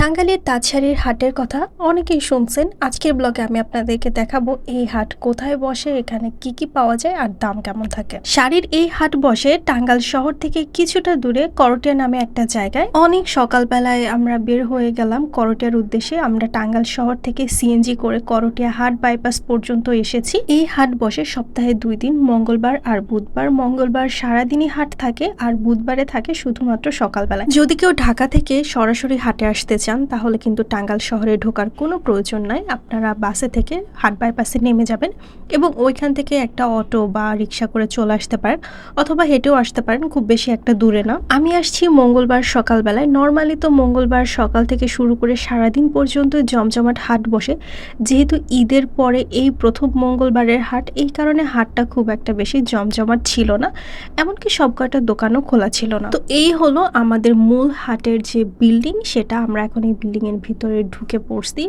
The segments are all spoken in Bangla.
টাঙ্গাইলের তাঁতশাড়ির হাটের কথা অনেকেই শুনছেন। আজকের ব্লগে আমি আপনাদেরকে দেখাবো এই হাট কোথায় বসে, এখানে কি কি পাওয়া যায় আর দাম কেমন থাকে। শাড়ির এই হাট বসে টাঙ্গাইল শহর থেকে কিছুটা দূরে করটিয়া নামে একটা জায়গায়। অনেক সকালবেলায় আমরা বের হয়ে গেলাম করটিয়ার উদ্দেশ্যে। আমরা টাঙ্গাইল শহর থেকে সিএনজি করে করটিয়া হাট বাইপাস পর্যন্ত এসেছি। এই হাট বসে সপ্তাহে দুই দিন, মঙ্গলবার আর বুধবার। মঙ্গলবার সারাদিনই হাট থাকে আর বুধবারে থাকে শুধুমাত্র সকালবেলা যদি কেউ ঢাকা থেকে সরাসরি হাটে আসতে চান তাহলে কিন্তু টাঙ্গাইল শহরে ঢোকার কোনো প্রয়োজন নাই। আপনারা বাসে থেকে হাট বাইপাসে নেমে যাবেন এবং ওইখান থেকে একটা অটো বা রিক্সা করে চলে আসতে পারেন অথবা হেঁটেও আসতে পারেন, খুব বেশি একটা দূরে না। আমি আসছি মঙ্গলবার সকালবেলায়। নর্মালি তো মঙ্গলবার সকাল থেকে শুরু করে সারাদিন পর্যন্ত জমজমাট হাট বসে। যেহেতু ঈদের পরে এই প্রথম মঙ্গলবারের হাট, এই কারণে হাটটা খুব একটা বেশি জমজমাট ছিল না। এমনকি সব কয়টা দোকানও খোলা ছিল না। তো এই হলো আমাদের মূল হাটের যে বিল্ডিং, সেটা আমরা এখন এই বিল্ডিং এর ভিতরে ঢুকে পড়ছি,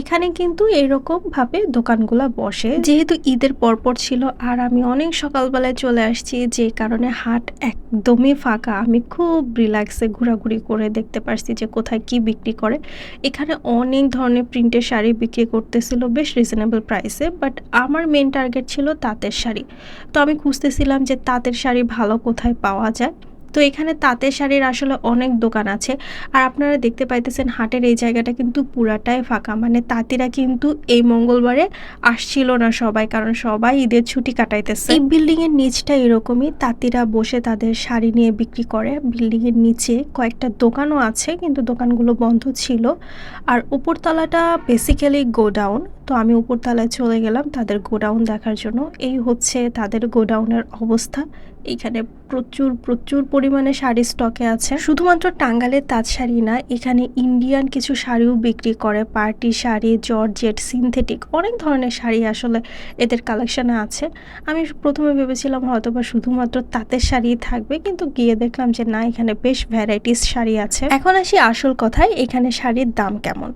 এখানে কিন্তু এরকম ভাবে দোকানগুলো বসে। যেহেতু ঈদের পরপর ছিল, আর আমি অনেক সকালবেলায় চলে আসছি, যে কারণে হাট একদমই ফাঁকা। আমি খুব রিল্যাক্সে ঘোরাঘুরি করে দেখতে পারছি যে কোথায় কি বিক্রি করে। এখানে অনেক ধরনের প্রিন্টের শাড়ি বিক্রি করতেছিল বেশ রিজনেবল প্রাইসে বাট আমার মেন টার্গেট ছিল তাঁতের শাড়ি। তো আমি খুঁজতেছিলাম যে তাঁতের শাড়ি ভালো কোথায় পাওয়া যায়। তো এখানে তাঁতের শাড়ির আসলে অনেক দোকান আছে। আর আপনারা দেখতে পাইতেছেন হাটের এই জায়গাটা কিন্তু পুরাটাই ফাঁকা। মানে তাঁতিরা কিন্তু এই মঙ্গলবারে আসছিল না সবাই, কারণ সবাই ঈদের ছুটি কাটাইতেছে। এই বিল্ডিং এর নিচটা এরকমই। তাঁতিরা বসে তাদের শাড়ি নিয়ে বিক্রি করে। বিল্ডিং এর নিচে কয়েকটা দোকানও আছে, কিন্তু দোকানগুলো বন্ধ ছিল। আর উপরতলাটা বেসিক্যালি গোডাউন। তো আমি উপরতলায় চলে গেলাম তাদের গোডাউন দেখার জন্য। এই হচ্ছে তাদের গোডাউনের অবস্থা। এখানে প্রচুর প্রচুর পরিমাণে শাড়ি স্টকে আছে। শুধুমাত্র টাঙ্গালের তাঁত শাড়ি না, এখানে ইন্ডিয়ান কিছু শাড়িও বিক্রি করে। পার্টি শাড়ি, জর্জেট সিনথেটিক অনেক ধরনের শাড়ি আসলে এদের কালেকশনে আছে। আমি প্রথমে ভেবেছিলাম হয়তো বা শুধুমাত্র তাঁতের শাড়ি থাকবে, কিন্তু গিয়ে দেখলাম যে না, এখানে বেশ ভ্যারাইটিস শাড়ি আছে। এখন আসি আসল কথায়, এখানে শাড়ির দাম কেমন?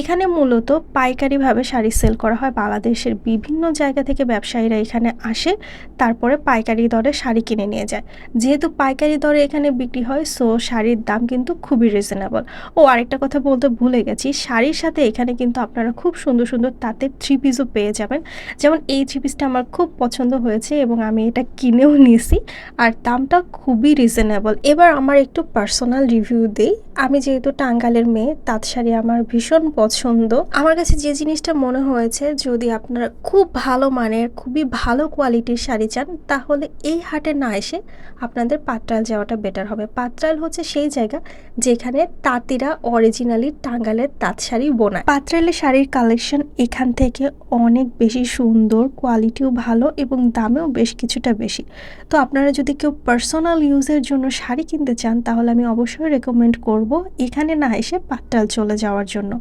এখানে মূলত পাইকারিভাবে শাড়ি সেল করা হয়। বাংলাদেশের বিভিন্ন জায়গা থেকে ব্যবসায়ীরা এখানে আসে, তারপরে পাইকারি দরে শাড়ি কিনে নিয়ে যায়। যেহেতু পাইকারি দরে এখানে বিক্রি হয় সো শাড়ির দাম কিন্তু খুবই রিজনেবল ও আরেকটা কথা বলতে ভুলে গেছি, শাড়ির সাথে এখানে কিন্তু আপনারা খুব সুন্দর সুন্দর তাঁতের থ্রি পিসও পেয়ে যাবেন। যেমন এই থ্রি পিসটা আমার খুব পছন্দ হয়েছে এবং আমি এটা কিনেও নিয়েছি, আর দামটা খুবই রিজনেবল এবার আমার একটু পার্সোনাল রিভিউ দিই। আমি যেহেতু টাঙ্গালের মেয়ে, তাঁত শাড়ি আমার ভীষণ পছন্দ। আমার কাছে যে জিনিসটা মনে হয়েছে যদি আপনারা খুব ভালো মানের, খুবই ভালো কোয়ালিটির শাড়ি চান, তাহলে এই হাটে না এসে আপনাদের পাত্রাল যাওয়াটা বেটার হবে। পাত্রাল হচ্ছে সেই জায়গা যেখানে তাঁতিরা অরিজিনালি টাঙ্গালের তাঁত শাড়ি বোনায়। পাত্রালের শাড়ির কালেকশন এখান থেকে অনেক বেশি সুন্দর কোয়ালিটিও ভালো এবং দামেও বেশ কিছুটা বেশি। তো আপনারা যদি কেউ পার্সোনাল ইউজের জন্য শাড়ি কিনতে চান, তাহলে আমি অবশ্যই রেকমেন্ড করব এখানে না এসে পাট্টাল চলে যাওয়ার জন্য।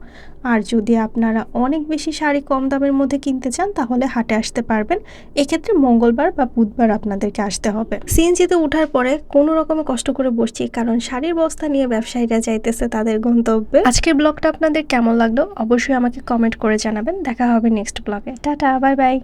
আর যদি আপনারা অনেক বেশি শাড়ি কম দামের মধ্যে কিনতে চান, তাহলে হাটে আসতে পারবেন। এক্ষেত্রে মঙ্গলবার বা বুধবার আপনাদেরকে আসতে হবে। সিএনজিতে ওঠার পরে কোনো রকমে কষ্ট করে বসছি, কারণ শাড়ির বস্তা নিয়ে ব্যবসায়ীরা যাইতেছে তাদের গন্তব্যে। আজকের ব্লগটা আপনাদের কেমন লাগল? অবশ্যই আমাকে কমেন্ট করে জানাবেন। দেখা হবে নেক্সট ব্লগে। Tata, bye bye.